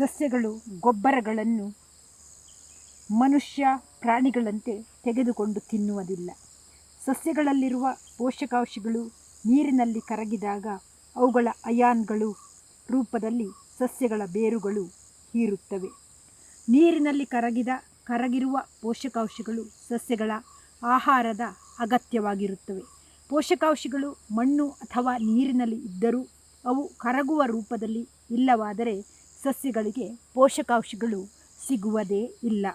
ಸಸ್ಯಗಳು, ಗೊಬ್ಬರಗಳನ್ನು ಮನುಷ್ಯ ಪ್ರಾಣಿಗಳಂತೆ ತೆಗೆದುಕೊಂಡು ತಿನ್ನುವುದಿಲ್ಲ. ಸಸ್ಯಗಳಲ್ಲಿರುವ ಪೋಷಕಾಂಶಗಳು ನೀರಿನಲ್ಲಿ ಕರಗಿದಾಗ ಅವುಗಳ ಅಯಾನ್ಗಳು ರೂಪದಲ್ಲಿ ಸಸ್ಯಗಳ ಬೇರುಗಳು ಹೀರುತ್ತವೆ. ನೀರಿನಲ್ಲಿ ಕರಗಿದ, ಕರಗಿರುವ ಪೋಷಕಾಂಶಗಳು ಸಸ್ಯಗಳ ಆಹಾರದ ಅಗತ್ಯವಾಗಿರುತ್ತವೆ. ಪೋಷಕಾಂಶಗಳು ಮಣ್ಣು ಅಥವಾ ನೀರಿನಲ್ಲಿ ಇದ್ದರೂ ಅವು ಕರಗುವ ರೂಪದಲ್ಲಿ ಇಲ್ಲವಾದರೆ ಸಸ್ಯಗಳಿಗೆ ಪೋಷಕಾಂಶಗಳು ಸಿಗುವುದೇ ಇಲ್ಲ.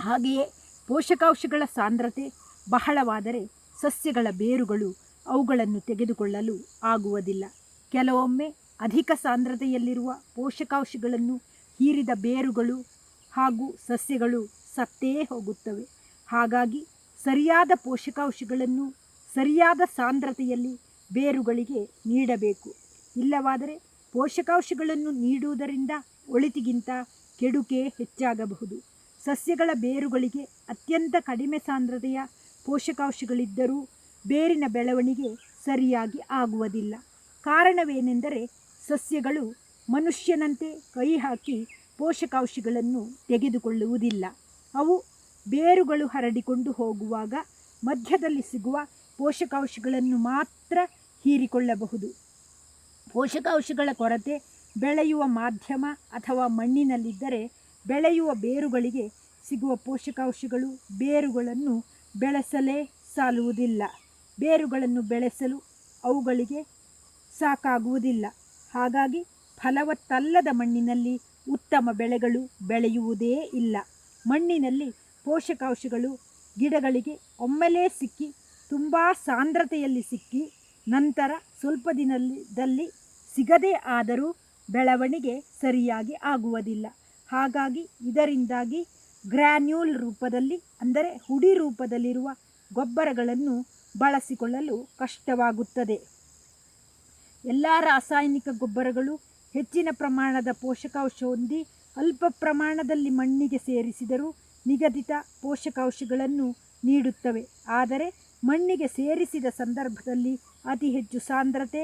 ಹಾಗೆಯೇ ಪೋಷಕಾಂಶಗಳ ಸಾಂದ್ರತೆ ಬಹಳವಾದರೆ ಸಸ್ಯಗಳ ಬೇರುಗಳು ಅವುಗಳನ್ನು ತೆಗೆದುಕೊಳ್ಳಲು ಆಗುವುದಿಲ್ಲ. ಕೆಲವೊಮ್ಮೆ ಅಧಿಕ ಸಾಂದ್ರತೆಯಲ್ಲಿರುವ ಪೋಷಕಾಂಶಗಳನ್ನು ಹೀರಿದ ಬೇರುಗಳು ಹಾಗೂ ಸಸ್ಯಗಳು ಸತ್ತೇ ಹೋಗುತ್ತವೆ. ಹಾಗಾಗಿ ಸರಿಯಾದ ಪೋಷಕಾಂಶಗಳನ್ನು ಸರಿಯಾದ ಸಾಂದ್ರತೆಯಲ್ಲಿ ಬೇರುಗಳಿಗೆ ನೀಡಬೇಕು. ಇಲ್ಲವಾದರೆ ಪೋಷಕಾಂಶಗಳನ್ನು ನೀಡುವುದರಿಂದ ಒಳಿತಿಗಿಂತ ಕೆಡುಕೆ ಹೆಚ್ಚಾಗಬಹುದು. ಸಸ್ಯಗಳ ಬೇರುಗಳಿಗೆ ಅತ್ಯಂತ ಕಡಿಮೆ ಸಾಂದ್ರತೆಯ ಪೋಷಕಾಂಶಗಳಿದ್ದರೂ ಬೇರಿನ ಬೆಳವಣಿಗೆ ಸರಿಯಾಗಿ ಆಗುವುದಿಲ್ಲ. ಕಾರಣವೇನೆಂದರೆ ಸಸ್ಯಗಳು ಮನುಷ್ಯನಂತೆ ಕೈ ಹಾಕಿ ಪೋಷಕಾಂಶಗಳನ್ನು ತೆಗೆದುಕೊಳ್ಳುವುದಿಲ್ಲ. ಅವು ಬೇರುಗಳು ಹರಡಿಕೊಂಡು ಹೋಗುವಾಗ ಮಧ್ಯದಲ್ಲಿ ಸಿಗುವ ಪೋಷಕಾಂಶಗಳನ್ನು ಮಾತ್ರ ಹೀರಿಕೊಳ್ಳಬಹುದು. ಪೋಷಕಾಂಶಗಳ ಕೊರತೆ, ಬೆಳೆಯುವ ಮಾಧ್ಯಮ ಅಥವಾ ಮಣ್ಣಿನಲ್ಲಿದ್ದರೆ ಬೆಳೆಯುವ ಬೇರುಗಳಿಗೆ ಸಿಗುವ ಪೋಷಕಾಂಶಗಳು ಬೇರುಗಳನ್ನು ಬೆಳೆಸಲೇ ಸಾಲುವುದಿಲ್ಲ. ಬೇರುಗಳನ್ನು ಬೆಳೆಸಲು ಅವುಗಳಿಗೆ ಸಾಕಾಗುವುದಿಲ್ಲ. ಹಾಗಾಗಿ ಫಲವತ್ತಲ್ಲದ ಮಣ್ಣಿನಲ್ಲಿ ಉತ್ತಮ ಬೆಳೆಗಳು ಬೆಳೆಯುವುದೇ ಇಲ್ಲ. ಮಣ್ಣಿನಲ್ಲಿ ಪೋಷಕಾಂಶಗಳು ಗಿಡಗಳಿಗೆ ಒಮ್ಮೆಲೇ ಸಿಕ್ಕಿ, ತುಂಬ ಸಾಂದ್ರತೆಯಲ್ಲಿ ಸಿಕ್ಕಿ, ನಂತರ ಸ್ವಲ್ಪ ದಿನದಲ್ಲಿ ಸಿಗದೇ ಆದರೂ ಬೆಳವಣಿಗೆ ಸರಿಯಾಗಿ ಆಗುವುದಿಲ್ಲ. ಹಾಗಾಗಿ ಇದರಿಂದಾಗಿ ಗ್ರ್ಯಾನ್ಯೂಲ್ ರೂಪದಲ್ಲಿ, ಅಂದರೆ ಹುಡಿ ರೂಪದಲ್ಲಿರುವ ಗೊಬ್ಬರಗಳನ್ನು ಬಳಸಿಕೊಳ್ಳಲು ಕಷ್ಟವಾಗುತ್ತದೆ. ಎಲ್ಲ ರಾಸಾಯನಿಕ ಗೊಬ್ಬರಗಳು ಹೆಚ್ಚಿನ ಪ್ರಮಾಣದ ಪೋಷಕಾಂಶ ಹೊಂದಿ ಅಲ್ಪ ಪ್ರಮಾಣದಲ್ಲಿ ಮಣ್ಣಿಗೆ ಸೇರಿಸಿದರೂ ನಿಗದಿತ ಪೋಷಕಾಂಶಗಳನ್ನು ನೀಡುತ್ತವೆ. ಆದರೆ ಮಣ್ಣಿಗೆ ಸೇರಿಸಿದ ಸಂದರ್ಭದಲ್ಲಿ ಅತಿ ಹೆಚ್ಚು ಸಾಂದ್ರತೆ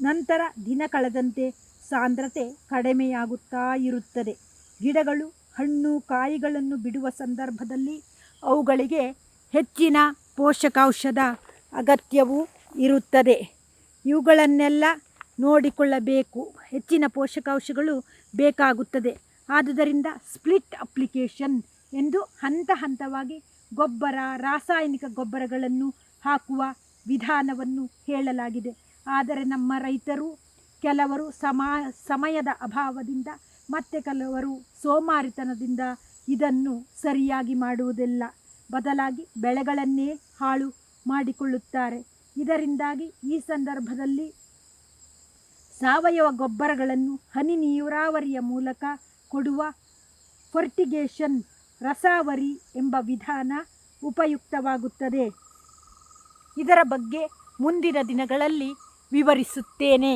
ನಂತರ ದಿನ ಕಳೆದಂತೆ ಸಾಂದ್ರತೆ ಕಡಿಮೆಯಾಗುತ್ತಾ ಇರುತ್ತದೆ. ಗಿಡಗಳು, ಹಣ್ಣು, ಕಾಯಿಗಳನ್ನು ಬಿಡುವ ಸಂದರ್ಭದಲ್ಲಿ ಅವುಗಳಿಗೆ ಹೆಚ್ಚಿನ ಪೋಷಕಾಂಶದ ಅಗತ್ಯವೂ ಇರುತ್ತದೆ. ಇವುಗಳನ್ನೆಲ್ಲ ನೋಡಿಕೊಳ್ಳಬೇಕು. ಹೆಚ್ಚಿನ ಪೋಷಕಾಂಶಗಳು ಬೇಕಾಗುತ್ತದೆ. ಆದುದರಿಂದ ಸ್ಪ್ಲಿಟ್ ಅಪ್ಲಿಕೇಶನ್ ಎಂದು ಹಂತ ಹಂತವಾಗಿ ಗೊಬ್ಬರ, ರಾಸಾಯನಿಕ ಗೊಬ್ಬರಗಳನ್ನು ಹಾಕುವ ವಿಧಾನವನ್ನು ಹೇಳಲಾಗಿದೆ. ಆದರೆ ನಮ್ಮ ರೈತರು ಕೆಲವರು ಸಮ, ಸಮಯದ ಅಭಾವದಿಂದ ಮತ್ತೆ ಕೆಲವರು ಸೋಮಾರಿತನದಿಂದ ಇದನ್ನು ಸರಿಯಾಗಿ ಮಾಡುವುದಿಲ್ಲ. ಬದಲಾಗಿ ಬೆಳೆಗಳನ್ನೇ ಹಾಳು ಮಾಡಿಕೊಳ್ಳುತ್ತಾರೆ. ಇದರಿಂದಾಗಿ ಈ ಸಂದರ್ಭದಲ್ಲಿ ಸಾವಯವ ಗೊಬ್ಬರಗಳನ್ನು ಹನಿ ನೀರಾವರಿಯ ಮೂಲಕ ಕೊಡುವ ಫರ್ಟಿಗೇಷನ್ ರಸಾವರಿ ಎಂಬ ವಿಧಾನ ಉಪಯುಕ್ತವಾಗುತ್ತದೆ. ಇದರ ಬಗ್ಗೆ ಮುಂದಿನ ದಿನಗಳಲ್ಲಿ ವಿವರಿಸುತ್ತೇನೆ.